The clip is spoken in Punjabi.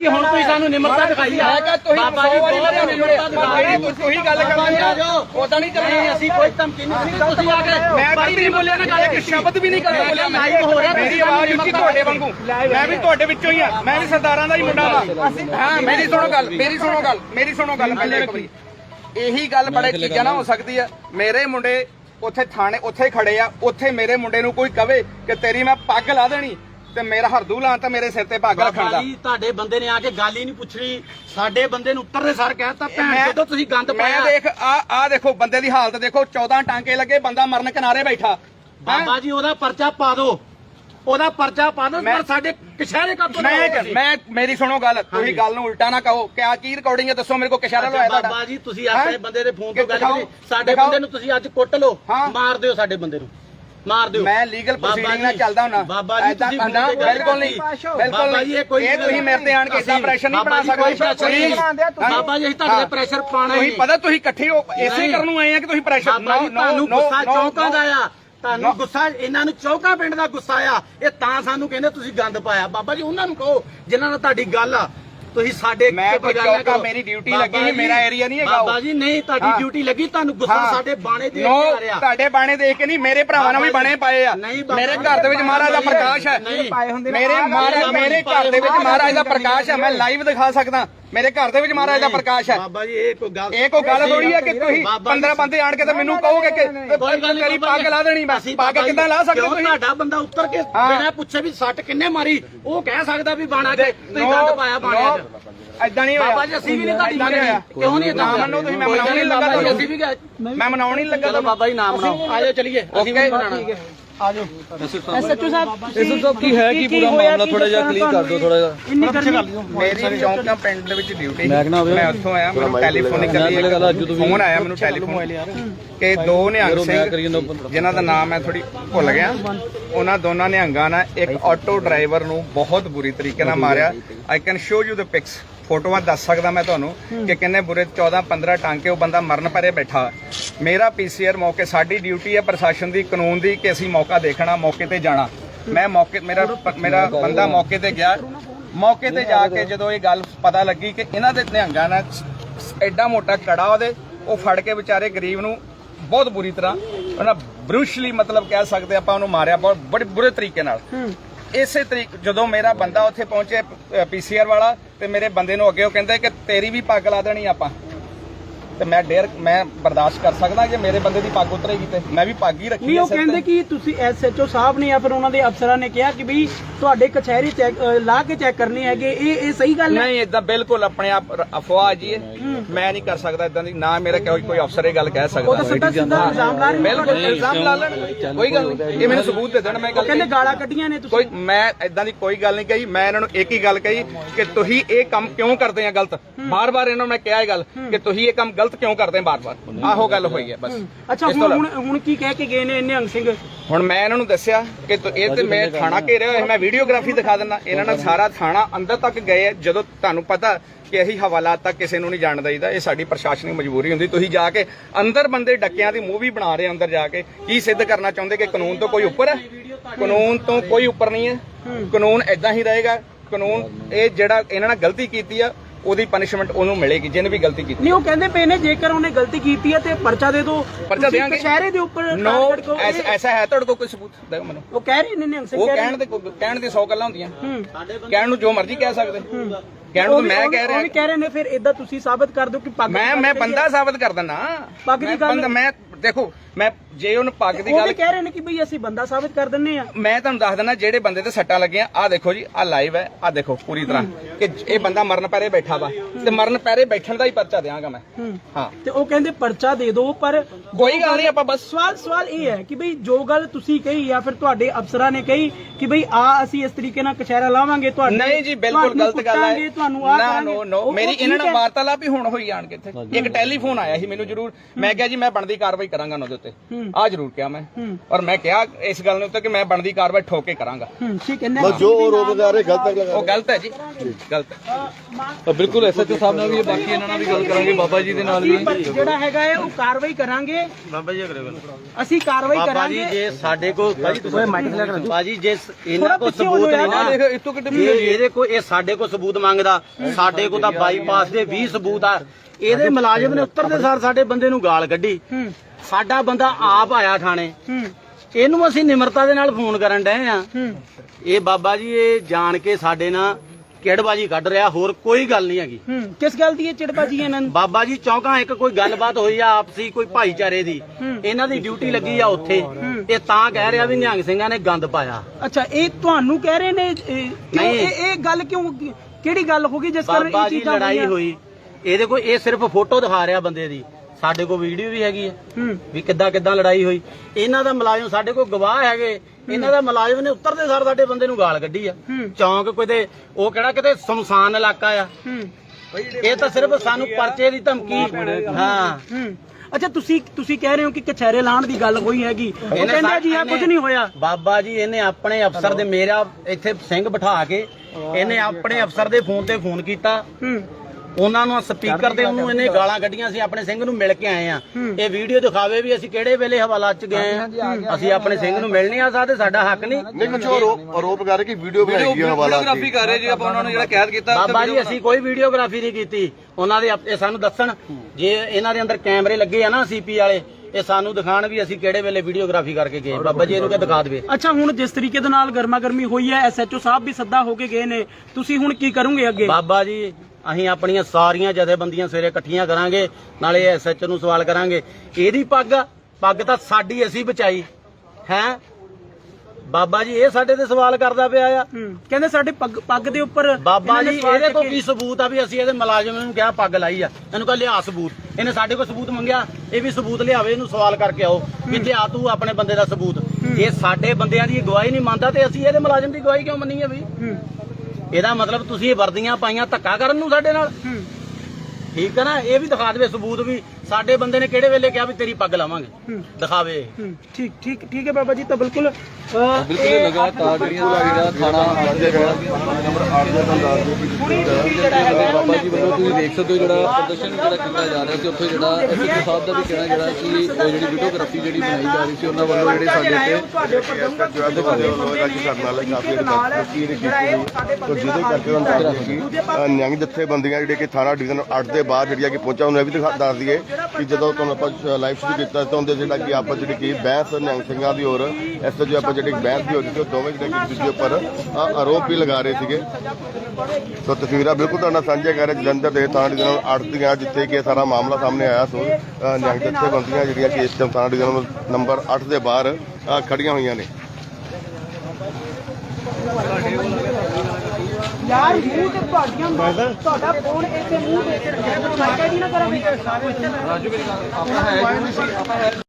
ਕਿ ਹੁਣ ਤੁਸੀਂ ਸਾਨੂੰ ਨਿਮਰਤਾ ਦਿਖਾਈ ਆ। ਮੈਂ ਕਿਹਾ ਤੁਸੀਂ ਬਾਬਾ ਜੀ ਵਾਰੀ ਨਿਮਰਤਾ ਦਿਖਾਈ। ਤੁਸੀਂ ਗੱਲ ਕਰਦੇ ਆ। ਉਦਾਂ ਨਹੀਂ ਚੱਲਣਾ ਅਸੀਂ ਕੋਈ ਧਮਕੀ ਨਹੀਂ ਦਿੱਤੀ। ਤੁਸੀਂ ਆ ਕੇ ਮੈਂ ਬਾਈ ਨਹੀਂ ਬੋਲਿਆ ਨਾ ਗੱਲ ਇੱਕ ਸ਼ਬਦ ਵੀ ਨਹੀਂ ਕਰਦਾ ਬੋਲਿਆ ਮੈਂ ਲਾਈਵ ਹੋ ਰਿਹਾ ਮੇਰੀ ਆਵਾਜ਼ ਉੱਚੀ ਤੁਹਾਡੇ ਵਾਂਗੂ। ਮੈਂ ਵੀ ਤੁਹਾਡੇ ਵਿੱਚੋਂ ਹੀ ਆ। ਮੈਂ ਵੀ ਸਰਦਾਰਾਂ ਦਾ ਹੀ ਮੁੰਡਾ ਵਾ। ਹਾਂ ਮੇਰੀ ਸੁਣੋ ਗੱਲ ਮੇਰੀ ਸੁਣੋ ਗੱਲ ਮੇਰੀ ਸੁਣੋ ਗੱਲ ਪਹਿਲੇ ਇੱਕ ਵਾਰੀ। ਇਹੀ ਗੱਲ ਬੜੇ ਚੀਜ਼ਾਂ ਨਾ ਹੋ ਸਕਦੀ ਆ। ਮੇਰੇ ਮੁੰਡੇ ਉੱਥੇ ਥਾਣੇ ਉੱਥੇ ਖੜੇ ਆ। ਉੱਥੇ ਮੇਰੇ ਮੁੰਡੇ ਨੂੰ ਕੋਈ ਕਵੇ ਕਿ ਤੇਰੀ ਮੈਂ ਪੱਗ ਲਾ ਦੇਣੀ। ਤੇ ਮੇਰਾ ਹਰਦੂ ਲਾਂ ਤਾਂ ਮੇਰੇ ਸਿਰ ਤੇ ਪੱਗ ਰੱਖਣ ਦਾ। ਜੀ ਤੁਹਾਡੇ ਬੰਦੇ ਨੇ ਆ ਕੇ ਗੱਲ ਹੀ ਨਹੀਂ ਪੁੱਛਣੀ। ਸਾਡੇ ਬੰਦੇ ਨੂੰ ਉੱਤਰ ਦੇ ਸਰ ਕਹਿਤਾ ਭੈਣ ਮੈਂ- ਜਦੋਂ ਤੁਸੀਂ ਗੰਦ ਮੈਂ ਪਾਇਆ। ਦੇਖ ਆ ਆ ਦੇਖੋ ਬੰਦੇ ਦੀ ਹਾਲਤ ਦੇਖੋ 14 ਟਾਂਕੇ ਲੱਗੇ ਬੰਦਾ ਮਰਨ ਕਿਨਾਰੇ ਬੈਠਾ। ਬਾਬਾ ਜੀ ਉਹਦਾ ਪਰਚਾ ਪਾ ਦਿਓ। ਉਹਦਾ ਪਰਚਾ ਪਾ ਦਿਓ ਮੈਂ- ਪਰ ਸਾਡੇ ਕਸ਼ਹਿਰੇ ਕਾ ਤੋਂ ਮੈਂ ਮੈਂ ਮੇਰੀ ਸੁਣੋ ਗੱਲ ਤੁਸੀਂ ਗੱਲ ਨੂੰ ਉਲਟਾ ਨਾ ਕਹੋ ਕਿ ਆ ਕੀ ਰਿਕਾਰਡਿੰਗ ਹੈ ਦੱਸੋ ਮੇਰੇ ਕੋ ਕਿਸ਼ਾਰਾ ਲਵਾਇਆ ਤੁਹਾਡਾ। ਬਾਬਾ ਜੀ ਤੁਸੀਂ ਆਪਣੇ? ਬੰਦੇ ਦੇ ਫੋਨ ਤੋਂ ਗੱਲ ਕਰੀ। ਸਾਡੇ। ਬੰਦੇ ਨੂੰ ਤੁਸੀਂ ਅੱਜ ਕੁੱਟ ਲਓ। ਮਾਰ ਦਿਓ ਸਾਡੇ ਬੰਦੇ ਨੂੰ। ਮਾਰ ਦਿਓ। ਮੈਂ ਲੀਗਲ ਪ੍ਰੋਸੀਡਿੰਗ ਨਾਲ ਚੱਲਦਾ ਹੁਣਾ ਬਾਬਾ ਜੀ ਤੁਸੀਂ ਨਾ ਬਿਲਕੁਲ ਨਹੀਂ। ਬਿਲਕੁਲ ਜੀ ਇਹ ਕੋਈ ਇਹ ਤੁਸੀਂ ਮੇਰੇ ਤੇ ਆਣ ਕੇ ਇਦਾਂ ਪ੍ਰੈਸ਼ਰ ਨਹੀਂ ਬਣਾ ਸਕਦੇ। ਨਹੀਂ। ਬਾਬਾ ਜੀ, ਅਸੀਂ ਤੁਹਾਡੇ ਤੇ pressure ਪਾਉਣਾ ਹੀ ਤੁਸੀਂ ਨਹੀਂ। ਪਤਾ ਤੁਸੀਂ ਇਕੱਠੇ ਹੋ ਇਸੇ ਨਹੀਂ। ਕਰਨ ਨੂੰ ਆਏ ਆ ਕਿ ਤੁਸੀਂ ਪ੍ਰੈਸ਼ਰ ਤੁਹਾਨੂੰ ਗੁੱਸਾ ਚੌਕਾਂ ਦਾ ਆ। ਤੁਹਾਨੂੰ ਗੁੱਸਾ ਇਹਨਾਂ ਨੂੰ ਚੌਕਾਂ ਪਿੰਡ ਦਾ ਗੁੱਸਾ ਆ। ਇਹ ਤਾਂ ਸਾਨੂੰ ਕਹਿੰਦੇ ਤੁਸੀਂ ਗੰਦ ਪਾਇਆ। ਬਾਬਾ ਜੀ ਉਹਨਾਂ ਨੂੰ ਕਹੋ ਜਿਨ੍ਹਾਂ ਨਾਲ ਤੁਹਾਡੀ ਗੱਲ ਆ। ਤੁਸੀਂ ਸਾਡੇ ਮੈਂ ਕੋਈ ਗੱਲ ਨਾ ਚੌਂਕਾ, ਕਰੋ। ਮੇਰੀ ਬਾਬਾ ਲੱਗੀ ਸੀ, ਮੇਰਾ area ਨਹੀਂ ਹੈਗਾ। ਬਾਬਾ ਜੀ ਨਹੀਂ ਤੁਹਾਡੀ। ਡਿਊਟੀ ਲੱਗੀ ਤੁਹਾਨੂੰ ਗੁੱਸਾ ਸਾਡੇ ਬਾਣੇ ਦੇ ਨੋ ਕੇ ਆ ਰਿਹਾ ਤੁਹਾਡੇ ਬਾਣੇ ਦੇਖ ਕੇ ਨਹੀਂ ਮੇਰੇ ਭਰਾਵਾਂ ਨਾਲ ਵੀ ਬਾਣੇ ਪਾਏ ਆ ਮੇਰੇ ਘਰ ਦੇ ਵਿੱਚ ਮਹਾਰਾਜ ਦਾ ਪ੍ਰਕਾਸ਼ ਹੈ। ਮੇਰੇ ਮਹਾਰਾਜ ਮੇਰੇ ਘਰ ਦੇ ਵਿੱਚ ਮਹਾਰਾਜ ਦਾ ਪ੍ਰਕਾਸ਼ ਹੈ ਮੈਂ ਲਾਈਵ ਦਿਖਾ ਸਕਦਾ ਮੇਰੇ ਘਰ ਦੇ ਵਿੱਚ ਮਹਾਰਾਜ ਦਾ ਪ੍ਰਕਾਸ਼ ਹੈ। ਬਾਬਾ ਜੀ ਇਹ ਕੋਈ ਗੱਲ ਇਹ ਕੋਈ ਗੱਲ ਥੋੜੀ ਹੈ ਕਿ ਤੁਸੀਂ ਬਾਬਾ ਜੀ, 15 ਬੰਦੇ ਆਣ ਕੇ ਤਾਂ ਮੈਨੂੰ ਕਹੋਗੇ ਕਿ ਕੋਈ ਗੱਲ ਨਹੀਂ ਤੇਰੀ ਪੱਗ ਲਾ ਦੇਣੀ ਮੈਂ ਪੱਗ ਕਿੱਦਾਂ ਲਾ ਸਕਦੇ ਤੁਸੀਂ? ਤੁਹਾਡਾ ਬੰਦਾ ਉੱਤਰ ਕੇ। ਬਿਨਾਂ ਪੁੱਛੇ ਵੀ ਸੱਟ ਕਿੰਨੇ ਮਾਰੀ? ਉਹ ਕਹਿ ਸਕਦਾ ਵੀ ਬਾਣਾ ਕੇ ਤੁਸੀਂ ਗੰਦ ਪਾਇਆ ਬਾਣੇ 'ਚ। ਐਦਾਂ ਨਹੀਂ ਹੋਇਆ। ਬਾਬਾ ਜੀ ਅਸੀਂ ਵੀ ਨਹੀਂ ਤੁਹਾਡੀ ਹੋਇਆ। ਕਿਉਂ ਨਹੀਂ ਮੰਨੋ ਤੁਸੀਂ ਮੈਂ ਮਨਾਉਣ ਨਹੀਂ ਲੱਗਾ ਅਸੀਂ ਵੀ ਗਏ। ਮੈਂ ਮਨਾਉਣ ਨਹੀਂ ਲੱਗਾ ਬਾਬਾ ਜੀ ਨਾਮ ਬਣਾਓ ਆਜੋ ਚਲੀਏ। ਅਸੀਂ ਵੀ ਬਣਾਣਾ ਐਸਐਚਓ ਸਾਹਿਬ ਇਸ ਕੀ ਹੈ ਕੀ ਪੂਰਾ ਮਾਮਲਾ ਥੋੜਾ ਜਿਹਾ ਕਲੀਅਰ ਕਰ ਦਿਓ ਥੋੜਾ ਜਿਹਾ। ਇੰਨੀ ਗਰਮੀ ਮੇਰੀ ਚੌਂਕਾਂ ਪਿੰਡ ਦੇ ਵਿੱਚ ਡਿਊਟੀ ਮੈਂ ਕਿਹਾ ਹੋਵੇ। ਮੈਂ ਉੱਥੋਂ ਆਇਆ ਮੈਨੂੰ ਟੈਲੀਫੋਨਿਕਲੀ ਮੈਂ ਗੱਲ ਅੱਜ ਤੋਂ ਵੀ- ਫੋਨ ਆਇਆ ਮੈਨੂੰ ਟੈਲੀਫੋਨ ਕਿ ਦੋ ਨਿਹੰਗ ਮੈਂ ਕਰੀ ਸਿੰਘ ਜਾਂਦਾ ਉੱਪਰ। ਜਿਨ੍ਹਾਂ ਦਾ ਨਾਮ ਮੈਂ ਥੋੜੀ ਭੁੱਲ ਗਿਆ। ਉਹਨਾਂ ਦੋਨਾਂ ਨਿਹੰਗਾਂ ਨੇ ਇੱਕ ਆਟੋ ਡਰਾਈਵਰ ਨੂੰ ਬਹੁਤ ਬੁਰੀ ਤਰੀਕੇ ਨਾਲ ਮਾਰਿਆ। I can show you the pics ਫੋਟੋਆਂ ਦੱਸ ਸਕਦਾ ਮੈਂ ਤੁਹਾਨੂੰ ਕਿ ਕਿੰਨੇ ਬੁਰੇ 14 15 ਟਾਂਕੇ ਉਹ ਬੰਦਾ ਮਰਨ ਪਰੇ ਬੈਠਾ। ਮੇਰਾ ਪੀਸੀਆਰ ਮੌਕੇ ਸਾਡੀ ਡਿਊਟੀ ਹੈ ਪ੍ਰਸ਼ਾਸਨ ਦੀ ਕਾਨੂੰਨ ਦੀ ਕਿ ਅਸੀਂ ਮੌਕਾ ਦੇਖਣਾ ਮੌਕੇ ਤੇ ਜਾਣਾ। ਮੈਂ ਮੌਕੇ ਮੇਰਾ ਮੇਰਾ ਬੰਦਾ ਮੌਕੇ ਤੇ ਗਿਆ। ਮੌਕੇ ਤੇ ਜਾ ਕੇ ਜਦੋਂ ਇਹ ਗੱਲ ਪਤਾ ਲੱਗੀ ਕਿ ਇਹਨਾਂ ਦੇ ਨਿਹੰਗਾਂ ਨਾਲ ਐਡਾ ਮੋਟਾ ਕੜਾ ਉਹਦੇ ਉਹ ਫੜ ਕੇ ਵਿਚਾਰੇ ਗਰੀਬ ਨੂੰ ਬਹੁਤ ਬੁਰੀ ਤਰ੍ਹਾਂ ਉਹਨਾਂ ਬਰੂਸ਼ਲੀ ਮਤਲਬ ਕਹਿ ਸਕਦੇ ਆਪਾਂ ਉਹਨੂੰ ਮਾਰਿਆ ਬਹੁਤ ਬੜੇ ਬੁਰੇ ਤਰੀਕੇ ਨਾਲ। ਇਸੇ ਤਰੀਕ ਜਦੋਂ ਮੇਰਾ ਬੰਦਾ ਉੱਥੇ ਪਹੁੰਚੇ ਪੀਸੀਆਰ ਵਾਲਾ ਤੇ ਮੇਰੇ ਬੰਦੇ ਨੂੰ ਅੱਗੇ ਉਹ ਕਹਿੰਦੇ ਕਿ ਤੇਰੀ ਵੀ ਪੱਗ ਲਾ ਦੇਣੀ ਆਪਾਂ। ਤੇ ਮੈਂ ਡੇਰ ਮੈਂ ਬਰਦਾਸ਼ਤ ਕਰ ਸਕਦਾ ਜੇ ਮੇਰੇ ਬੰਦੇ ਦੀ ਪੱਗ ਉਤਰੇਗੀ ਤੇ ਮੈਂ ਵੀ ਪੱਗ ਹੀ ਰੱਖੀ ਨਹੀਂ ਹੈ ਉਹ ਸਿਰ ਤੇ। ਕਹਿੰਦੇ ਕਿ ਤੁਸੀਂ ਐਸਐਚਓ ਸਾਹਿਬ ਨੇ ਜਾਂ ਫਿਰ ਉਹਨਾਂ ਦੇ ਅਫਸਰਾਂ ਨੇ ਕਿਹਾ ਕਿ ਵੀ ਤੁਹਾਡੇ ਕਚਹਿਰੀ ਚੈੱਕ ਲਾ ਕੇ ਚੈੱਕ ਕਰਨੇ ਹੈਗੇ ਇਹ ਇਹ ਸਹੀ ਗੱਲ ਹੈ? ਨਹੀਂ ਇਦਾਂ ਬਿਲਕੁਲ ਆਪਣੇ ਆਪ ਰ- ਅਫਵਾਹ ਜੀ ਇਹ ਮੈਂ ਨਹੀਂ ਕਰ ਸਕਦਾ ਇਦਾਂ ਦੀ ਨਾ ਮੇਰਾ ਕੋਈ ਕੋਈ ਅਫਸਰ ਇਹ ਗੱਲ ਕਹਿ ਉਹ ਤਾਂ ਸਕਦਾ। ਸਿੱਧਾ ਸਿੱਧਾ ਇਲਜ਼ਾਮ ਲਾ ਰਹੇ ਨੇ ਬਿਲਕੁਲ। ਇਲਜ਼ਾਮ ਲਾ ਲੈਣ। ਕੋਈ ਗੱਲ ਨਹੀਂ। ਇਹ ਮੈਨੂੰ ਸਬੂਤ ਦੇ ਦੇਣ ਮੈਂ ਉਹ ਗੱਲ ਕਹਿੰਦੇ ਗਾਲਾਂ ਕੱਢੀਆਂ ਨੇ ਕੋਈ ਤੁਸੀਂ ਮੈਂ ਇਦਾਂ ਦੀ ਕੋਈ ਗੱਲ ਨਹੀਂ ਕਹੀ। ਮੈਂ ਇਹਨਾਂ ਨੂੰ ਇੱਕ ਹੀ ਗੱਲ ਕਹੀ ਕਿ ਤੁਸੀਂ ਇਹ ਕੰਮ ਕਿਉਂ ਕਰਦੇ ਆ ਗਲਤ? ਬਾਰ-ਬਾਰ ਇਹਨਾਂ ਨੂੰ ਮੈਂ ਕਿਹਾ ਇਹ ਗੱਲ ਕਿ ਤੁਸੀਂ ਇਹ ਕੰਮ ਗਲਤ ਕਿਉਂ ਕਰਦੇ ਆ ਬਾਰ-ਬਾਰ? ਆਹੋ ਗੱਲ ਹੋਈ ਹੈ ਬਸ। ਅੱਛਾ ਇਸ ਤੋਂ ਹੁਣ ਇਲਾਵਾ- ਹੁਣ ਹੁਣ ਕੀ ਕਹਿ ਕੇ ਗਏ ਨੇ ਨਿਹੰਗ ਸਿੰਘ ਹੁਣ ਮੈਂ ਇਹਨਾਂ ਨੂੰ ਦੱਸਿਆ ਕਿ ਤੁ- ਇਹ ਤੇ ਮੈਂ ਥਾਣਾ ਘੇਰਿਆ ਹੋਇਆ ਮੈਂ ਵੀਡੀਓਗ੍ਰਾਫੀ ਦਿਖਾ ਦਿੰਦਾ। ਇਹਨਾਂ ਨੇ ਸਾਰਾ ਥਾਣਾ ਅੰਦਰ ਤੱਕ ਗਏ ਆ। ਜਦੋਂ ਤੁਹਾਨੂੰ ਪਤਾ ਕਿ ਅਸੀਂ ਹਵਾਲਾਤ ਤੱਕ ਕਿਸੇ ਨੂੰ ਨਹੀਂ ਜਾਣ ਦਈਦਾ ਇਹ ਸਾਡੀ ਪ੍ਰਸ਼ਾਸਨਿਕ ਮਜਬੂਰੀ ਹੁੰਦੀ। ਤੁਸੀਂ ਜਾ ਕੇ ਅੰਦਰ ਬੰਦੇ ਡੱਕਿਆਂ ਦੀ ਮੂਵੀ ਬਣਾ ਰਹੇ ਆ ਅੰਦਰ ਜਾ ਕੇ। ਕੀ ਸਿੱਧ ਕਰਨਾ ਚਾਹੁੰਦੇ ਕਿ ਕਾਨੂੰਨ ਤੋਂ ਕੋਈ ਉੱਪਰ ਹੈ? ਕਾਨੂੰਨ ਤੋਂ ਕੋਈ ਉੱਪਰ ਨਹੀਂ ਹੈ। ਕਾਨੂੰਨ ਐਦਾਂ ਹੀ ਰਹੇਗਾ। ਕਾਨੂੰਨ ਇਹ ਜਿਹੜਾ ਇਹਨਾਂ ਨੇ ਗਲਤੀ ਕੀਤੀ ਆ ਉਹਦੀ ਪਨਿਸ਼ਮੈਂਟ ਉਹਨੂੰ ਮਿਲੇਗੀ ਜਿਹਨੇ ਵੀ ਗਲਤੀ ਕੀਤੀ। ਨਹੀਂ ਉਹ ਕਹਿੰਦੇ ਪਏ ਨੇ ਜੇਕਰ ਉਹਨੇ ਗਲਤੀ ਕੀਤੀ ਹੈ ਤੇ ਪਰਚਾ ਦੇ ਦਿਓ। ਪਰਚਾ ਤੁਸੀਂ ਦਿਆਂਗੇ ਕਚਹਿਰੇ ਦੇ ਉੱਪਰ ਨੋ ਐਸਾ ਹੈ ਤੁਹਾਡੇ ਕੋਲ ਕੋਈ ਸਬੂਤ? ਦਿਓ ਮੈਨੂੰ। ਉਹ ਕਹਿ ਰਹੇ ਨੇ ਨਿਹੰਗ ਸਿੰਘ ਉਹ ਕਹਿ ਰਹੇ ਕਹਿਣ ਦੇ ਕਹਿਣ ਦੀ 100 ਗੱਲਾਂ ਹੁੰਦੀਆਂ। ਹੂੰ। ਕਹਿਣ ਨੂੰ ਜੋ ਮਰਜ਼ੀ ਕਹਿ ਸਕਦੇ। ਕਹਿਣ ਉਹ ਨੂੰ ਮੈਂ ਉਹ ਕਹਿ ਉਹ ਵੀ ਰਿਹਾ ਕਹਿ ਰਹੇ ਨੇ ਫਿਰ ਇਦਾਂ ਤੁਸੀਂ ਸਾਬਤ ਕਰ ਦਿਓ ਕਿ ਪੱਗ ਮੈਂ ਮੈਂ ਬੰਦਾ ਸਾਬਤ ਕਰ ਦਿੰਦਾ। ਪੱਗ ਦੀ ਮੈਂ ਗੱਲ- ਬੰਦਾ- ਮੈਂ ਦੇਖੋ ਮੈਂ ਜੇ ਉਹਨੂੰ ਪੱਗ ਦੀ ਗੱਲ ਵੀ ਕਹਿ ਰਹੇ ਨੇ ਕਿ ਬਈ ਅਸੀਂ ਬੰਦਾ ਸਾਬਤ ਕਰ ਦਿੰਨੇ ਆ ਮੈਂ ਤੁਹਾਨੂੰ ਦੱਸ ਦਿੰਦਾ ਜਿਹੜੇ ਬੰਦੇ ਤੇ ਸੱਟਾਂ ਲੱਗੀਆਂ ਆ ਦੇਖੋ ਜੀ ਆ ਲਾਈਵ ਹੈ ਆ ਦੇਖੋ ਪੂਰੀ ਤਰ੍ਹਾਂ ਕਿ ਇਹ ਬੰਦਾ ਮਰਨ ਪੈਰੇ ਬੈਠਾ ਵਾ ਤੇ ਮਰਨ ਪੈਰੇ ਬੈਠਣ ਦਾ ਹੀ ਪਰਚਾ ਦਿਆਂਗਾ ਮੈਂ। ਹਾਂ। ਤੇ ਉਹ ਕਹਿੰਦੇ ਪਰਚਾ ਦੇ ਦਿਓ ਪਰ ਕੋਈ ਗੱਲ ਨਹੀਂ ਆਪਾਂ ਬਸ ਸਵਾਲ ਸਵਾਲ ਇਹ ਹੈ ਕਿ ਬਈ ਜੋ ਗੱਲ ਤੁਸੀਂ ਕਹੀ ਜਾਂ ਫਿਰ ਤੁਹਾਡੇ ਅਫਸਰਾਂ ਨੇ ਕਹੀ ਕਿ ਬਈ ਆ ਅਸੀਂ ਇਸ ਤਰੀਕੇ ਨਾਲ ਕਚਹਿਰਾ ਲਾਵਾਂਗੇ ਤੁਹਾਡੇ ਨਹੀਂ ਜੀ ਬਿਲਕੁਲ ਗਲਤ ਗੱਲ ਹੈ। ਤੁਹਾਨੂੰ ਆ ਨਾ ਨੋ ਨੋ ਮੇਰੀ ਇਹਨਾਂ ਨਾਲ ਵਾਰਤਾਲਾਪ ਹੀ ਹੁਣ ਹੋਈ ਆਣ ਕੇ ਇੱਥੇ ਇੱਕ ਟੈਲੀਫੋਨ ਆਇਆ ਸੀ ਮੈਨੂੰ ਜ਼ਰੂਰ। ਮੈਂ ਕਿਹਾ ਜੀ ਮੈਂ ਬਣਦੀ ਕਾਰਵਾਈ ਕਰਾਂਗਾ ਉਹਨਾਂ ਦੇ ਉੱਤੇ। ਆ ਜ਼ਰੂਰ ਕਿਹਾ ਮੈਂ। ਔਰ ਮੈਂ ਕਿਹਾ ਇਸ ਗੱਲ ਦੇ ਉੱਤੇ ਕਿ ਮੈਂ ਬਣਦੀ ਕਾਰਵਾਈ ਠੋਕ ਕੇ ਕਰਾਂਗਾ ਠੀਕ ਹੈ ਨਾ ਜੋ ਰੋਕ ਲਗਾ ਰਹੇ ਗਲਤ ਲਗਾ ਉਹ ਗਲਤ ਹੈ ਜੀ ਗਲਤ ਹੈ। ਤਾਂ ਬਿਲਕੁਲ ਐਸਐਚਓ ਸਾਹਿਬ ਨਾਲ ਵੀ ਬਾਕੀ ਇਹਨਾਂ ਨਾਲ ਵੀ ਗੱਲ ਕਰਾਂਗੇ ਬਾਬਾ ਜੀ ਦੇ ਨਾਲ ਵੀ। ਜਿਹੜਾ ਹੈਗਾ ਹੈ ਉਹ ਕਾਰਵਾਈ ਕਰਾਂਗੇ। ਬਾਬਾ ਜੀ ਅਗਰੇ ਅਸੀਂ ਕਾਰਵਾਈ ਬਾਬਾ ਜੀ ਕਰਾਂਗੇ। ਜੇ ਸਾਡੇ ਕੋਲ ਭਾਜੀ ਤੁਸੀਂ ਮਾਈਕ ਜੇ ਇਹਨਾਂ ਸਬੂਤ ਨਹੀਂ ਯਾਰ। ਨਾ ਦੇਖ ਇਤੋਂ ਕਿੱਡੇ ਜੇ ਇਹਦੇ ਕੋਲ ਇਹ ਸਾਡੇ ਕੋਲ ਸਬੂਤ ਮੰਗਦਾ ਸਾਡੇ ਕੋਲ ਤਾਂ ਬਾਈਪਾਸ ਦੇ 20 ਸਬੂਤ ਆ। ਇਹਦੇ ਮੁਲਾਜ਼ਮ ਨੇ ਉੱਤਰ ਦੇ ਸਾਰ ਸਾਡੇ ਬੰਦੇ ਨੂੰ ਗਾਲ ਕੱਢੀ। ਹੂੰ। ਸਾਡਾ ਬੰਦਾ ਆਪ ਆਇਆ ਥਾਣੇ। ਹੂੰ। ਇਹਨੂੰ ਅਸੀਂ ਨਿਮਰਤਾ ਦੇ ਨਾਲ ਫੋਨ ਕਰਨ ਡਏ ਆ। ਇਹ ਬਾਬਾ ਜੀ ਇਹ ਜਾਣ ਕੇ ਸਾਡੇ ਨਾਲ ਕਿਹੜਬਾਜੀ ਕੱਢ ਰਿਹਾ ਹੋਰ ਕੋਈ ਗੱਲ ਨਹੀਂ ਹੈਗੀ। ਹੂੰ। ਕਿਸ ਗੱਲ ਦੀ ਇਹ ਚਿੜਬਾਜੀ ਇਹਨਾਂ ਨੂੰ? ਬਾਬਾ ਜੀ ਚੌਂਕਾਂ ਇੱਕ ਕੋਈ ਗੱਲਬਾਤ ਹੋਈ ਆ ਆਪਸੀ ਕੋਈ ਭਾਈਚਾਰੇ ਦੀ। ਇਹਨਾਂ ਦੀ ਡਿਊਟੀ ਲੱਗੀ ਆ ਉੱਥੇ। ਇਹ ਤਾਂ ਕਹਿ ਰਿਹਾ ਵੀ ਨਿਹੰਗ ਸਿੰਘਾਂ ਨੇ ਗੰਦ ਪਾਇਆ। ਅੱਛਾ ਇਹ ਤੁਹਾਨੂੰ ਕਹਿ ਰਹੇ ਨੇ ਇਹ- ਕਿਉਂ। ਇਹ ਗੱਲ ਕਿਉਂ ਕਿਹੜੀ ਗੱਲ ਹੋ ਗਈ ਜਿਸ ਕਾਰਨ ਬਾਬਾ ਇਹ ਜੀ ਚੀਜ਼ਾਂ ਲੜਾਈ? ਹੋਈ। ਇਹਦੇ ਕੋਲ ਇਹ ਸਿਰਫ ਫੋਟੋ ਦਿਖਾ ਰਿਹਾ ਬੰਦੇ ਦੀ। ਸਾਡੇ ਕੋਲ ਵੀਡੀਓ ਵੀ ਹੈਗੀ ਹੈ ਹੂੰ। ਵੀ ਕਿੱਦਾਂ ਕਿੱਦਾਂ ਲੜਾਈ ਹੋਈ। ਇਹਨਾਂ ਦਾ ਮੁਲਾਜ਼ਮ ਸਾਡੇ ਕੋਲ ਗਵਾਹ ਹੈਗੇ। ਇਹਨਾਂ ਦਾ ਮੁਲਾਜ਼ਮ ਨੇ ਉੱਤਰਦੇ ਸਾਰ ਸਾਡੇ ਬੰਦੇ ਨੂੰ ਗਾਲ ਕੱਢੀ ਆ। ਚੌਂਕ ਕੋਈ ਤੇ ਉਹ ਕਿਹੜਾ ਕਿਤੇ ਸਮਸਾਨ ਇਲਾਕਾ ਆ। ਹੂੰ। ਇਹ ਤਾਂ ਸਿਰਫ ਸਾਨੂੰ ਪਰਚੇ ਦੀ ਧਮਕੀ। ਹਾਂ। ਅੱਛਾ ਤੁਸੀਂ ਤੁਸੀਂ ਕਹਿ ਰਹੇ ਹੋ ਕਿ ਕਚਹਿਰੇ ਲਾਣ ਦੀ ਗੱਲ ਹੋਈ ਹੈਗੀ। ਉਹ ਇਹਨੇ ਕਹਿੰਦਾ ਜੀ ਆ ਕੁਝ ਨਹੀਂ ਹੋਇਆ। ਬਾਬਾ ਜੀ ਇਹਨੇ ਆਪਣੇ ਅਫਸਰ ਦੇ ਮੇਰਾ ਇੱਥੇ ਸਿੰਘ ਬਿਠਾ ਕੇ ਇਹਨੇ ਆਪਣੇ ਅਫਸਰ ਦੇ ਫੋਨ ਤੇ ਫੋਨ ਕੀਤਾ। ਉਹਨਾਂ ਨੂੰ ਸਪੀਕਰ ਤੇ ਉਹਨੂੰ ਇਹਨੇ ਗਾਲਾਂ ਕੱਢੀਆਂ ਸੀ ਆਪਣੇ ਸਿੰਘ ਨੂੰ ਮਿਲ ਕੇ ਆਏ ਆ ਇਹ ਵੀਡੀਓ ਦਿਖਾਵੇ ਵੀ ਅਸੀਂ ਕਿਹੜੇ ਵੇਲੇ ਹਵਾਲਾ ਚ ਗਏ ਆ ਅਸੀਂ ਆਪਣੇ ਸਿੰਘ ਨੂੰ ਮਿਲ ਨਹੀਂ ਆ ਸਕਦੇ ਸਾਡਾ ਹੱਕ ਨਹੀਂ। ਕੁਝ ਆਰੋਪ ਆਰੋਪ ਕਰ ਰਹੇ ਕਿ ਵੀਡੀਓ ਬਣਾਈ ਗਈ ਹਵਾਲਾ ਵੀਡੀਓਗ੍ਰਾਫੀ ਕਰ ਰਹੇ ਜੀ ਆਪਾਂ ਉਹਨਾਂ ਨੂੰ ਜਿਹੜਾ ਕੈਦ ਕੀਤਾ ਬਾਬਾ ਜੀ ਅਸੀਂ ਕੋਈ ਵੀਡੀਓਗ੍ਰਾਫੀ ਨਹੀਂ ਕੀਤੀ। ਉਹਨਾਂ ਦੇ ਇਹ ਸਾਨੂੰ ਦੱਸਣ ਜੇ ਇਹਨਾਂ ਦੇ ਅੰਦਰ ਕੈਮਰੇ ਲੱਗੇ ਆ ਨਾ ਸੀਪੀ ਵਾਲੇ ਇਹ ਸਾਨੂੰ ਦਿਖਾਣ ਵੀ ਅਸੀਂ ਕਿਹੜੇ ਵੇਲੇ ਵੀਡੀਓਗ੍ਰਾਫੀ ਕਰਕੇ ਗਏ। ਬਾਬਾ ਜੀ ਇਹਨੂੰ ਕਿ ਦਿਖਾ ਦੇਵੇ? ਅੱਛਾ ਹੁਣ ਜਿਸ ਤਰੀਕੇ ਦੇ ਨਾਲ ਗਰਮਾ ਗਰਮੀ ਹੋਈ ਹੈ ਐਸਐਚਓ ਸਾਹਿਬ ਵੀ ਸੱਦਾ ਹੋ ਕੇ ਗਏ ਨੇ ਤੁਸੀਂ ਹੁਣ ਕੀ ਕਰੋਗੇ ਅੱਗੇ? ਬਾਬਾ ਜੀ ਅਸੀਂ ਆਪਣੀਆਂ ਸਾਰੀਆਂ ਜਥੇਬੰਦੀਆਂ ਸਵੇਰੇ ਇਕੱਠੀਆਂ ਕਰਾਂਗੇ ਨਾਲੇ ਐਸਐਚ ਨੂੰ ਸਵਾਲ ਕਰਾਂਗੇ। ਇਹਦੀ ਪੱਗ ਆ, ਪੱਗ ਤਾਂ ਸਾਡੀ ਅਸੀਂ ਬਚਾਈ। ਹੈ? ਬਾਬਾ ਜੀ ਇਹ ਸਾਡੇ ਤੇ ਸਵਾਲ ਕਰਦਾ ਪਿਆ ਆ। ਹੂੰ ਕਹਿੰਦੇ ਸਾਡੇ ਪੱਗ ਪੱਗ ਦੇ ਉੱਪਰ ਬਾਬਾ ਇਹਨਾਂ ਨੇ ਜੀ ਸਵਾਲ ਇਹਦੇ ਕੋਲ ਚੱਕੇ। ਕੀ ਸਬੂਤ ਆ ਵੀ ਅਸੀਂ ਇਹਦੇ ਮੁਲਾਜ਼ਮ ਨੂੰ ਕਿਹਾ ਪੱਗ ਲਾਈ ਆ? ਇਹਨੂੰ ਕਹ ਲਿਆ ਸਬੂਤ। ਇਹਨੇ ਸਾਡੇ ਕੋਲ ਸਬੂਤ ਮੰਗਿਆ ਇਹ ਵੀ ਸਬੂਤ ਲਿਆਵੇ ਇਹਨੂੰ ਸਵਾਲ ਕਰਕੇ ਆਓ ਵੀ ਲਿਆ ਤੂੰ ਆਪਣੇ ਬੰਦੇ ਦਾ ਸਬੂਤ। ਜੇ ਸਾਡੇ ਬੰਦਿਆਂ ਦੀ ਗਵਾਹੀ ਨਹੀਂ ਮੰਨਦਾ ਤੇ ਅਸੀਂ ਇਹਦੇ ਮੁਲਾਜ਼ਮ ਦੀ ਗਵਾਹੀ ਕਿਉਂ ਮੰਨੀਏ ਵੀ? ਹੂੰ। ਇਹਦਾ ਮਤਲਬ ਤੁਸੀਂ ਇਹ ਵਰਦੀਆਂ ਪਾਈਆਂ ਧੱਕਾ ਕਰਨ ਨੂੰ ਸਾਡੇ ਨਾਲ? ਠੀਕ ਹੈ ਨਾ? ਇਹ ਵੀ ਦਿਖਾ ਦੇਵੇ ਸਬੂਤ ਵੀ ਸਾਡੇ ਬੰਦੇ ਨੇ ਕਿਹੜੇ ਵੇਲੇ ਕਿਹਾ ਵੀ ਤੇਰੀ ਪੱਗ ਲਾਵਾਂਗੇ? ਦਿਖਾਵੇ। ਠੀਕ ਠੀਕ ਠੀਕ ਹੈ ਬਾਬਾ ਜੀ ਤਾਂ ਬਿਲਕੁਲ ਅਹ, ਇਹ ਲਗਾਤਾਰ ਜਿਹੜੀਆਂ ਜਿਹੜਾ ਥਾਣਾ ਨੰਬਰ 8 ਦੇ ਦੱਸ ਦਿਓ ਕਿ ਬਾਬਾ ਜੀ ਵੱਲੋਂ ਤੁਸੀਂ ਦੇਖ ਸਕਦੇ ਹੋ ਜਿਹੜਾ ਪ੍ਰਦਰਸ਼ਨ ਜਿਹੜਾ ਕੀਤਾ ਜਾ ਰਿਹਾ ਸੀ ਉੱਥੇ ਜਿਹੜਾ ਐਸਐਚਓ ਸਾਹਿਬ ਦਾ ਵੀ ਕਹਿਣਾ ਜਿਹੜਾ ਕਿ ਇਹ ਜਿਹੜੀ ਵੀਡੀਓਗ੍ਰਾਫੀ ਜਿਹੜੀ ਬਣਾਈ ਜਾ ਰਹੀ ਸੀ ਉਹਨਾਂ ਵੱਲੋਂ ਜਿਹੜੇ ਸਾਡੇ ਉੱਤੇ ਤੁਹਾਡੇ ਉੱਪਰ ਦਊਂਗਾ ਜੋ ਅੱਜ ਸਾਡੇ ਵੱਲੋਂ ਇਹਦਾ ਕੀ ਕਰਨ ਵਾਲੇ ਕਾਫੀ ਕੀਤੀ ਤੋ ਜਿਹਦੇ ਕਰਕੇ ਉਹਨਾਂ ਅ, ਨਿਹੰਗ ਜਥੇਬੰਦੀਆਂ ਜਿਹੜੇ ਕਿ ਥਾਣਾ ਡਿਵੀਜ਼ਨ 8 ਦੇ ਬਾਅਦ ਜਿਹੜੀਆਂ ਕਿ ਪਹੁੰਚਾ ਉਹਨੂੰ ਇਹ ਵੀ ਦਿਖਾ ਦੱਸ ਦਈਏ। ਕਿ ਜਦੋਂ ਤੁਹਾਨੂੰ ਆਪਾਂ ਲਾਈਵ ਸ਼ੁਰੂ ਕੀਤਾ ਤਾਂ ਉਹਦੇ ਜਿਹੜਾ ਕਿ ਆਪਾਂ ਜਿਹੜੀ ਕਿ ਬਹਿਸ ਨਿਹੰਗ ਸਿੰਘਾਂ ਦੀ ਔਰ ਇਸ ਜੋ ਆਪਾਂ ਜਿਹੜੀ ਬਹਿਸ ਵੀ ਹੋ ਰਹੀ ਸੀ ਉਹ ਦੋਵੇਂ ਜਿਹੜੇ ਕਿ ਦੂਜੇ ਉੱਪਰ ਆਰੋਪ ਵੀ ਲਗਾ ਰਹੇ ਸੀਗੇ। ਸੋ ਤਸਵੀਰਾਂ ਬਿਲਕੁਲ ਤੁਹਾਡਾ ਸਾਂਝਾ ਕਰ ਰਹੇ ਜਲੰਧਰ ਦੇ ਥਾਣਾ ਡਿਵੀਜ਼ਨ 8 ਦੀਆਂ ਜਿੱਥੇ ਕਿ ਸਾਰਾ ਮਾਮਲਾ ਸਾਹਮਣੇ ਆਇਆ ਸੋ ਨਿਹੰਗ ਜਥੇਬੰਦੀਆਂ ਜਿਹੜੀਆਂ ਕਿ ਇਸ ਟਾਈਮ ਥਾਣਾ ਡਿਵੀਜ਼ਨ ਨੰਬਰ 8 ਦੇ ਬਾਹਰ ਖੜੀਆਂ ਹੋਈਆਂ ਨੇ। ਯਾਰ ਮੂੰਹ ਤੇ ਤੁਹਾਡੀਆਂ ਤੁਹਾਡਾ ਫੋਨ ਇੱਥੇ ਮੂੰਹ ਦੇ ਕੇ ਰੱਖਿਆ। ਕੋਈ ਮਾਈਕਾ ਜੀ ਨਾ ਕਰਾਂਗੇ ਰਾਜੂ ਮੇਰੀ ਗੱਲ ਆਪਾਂ ਹੈ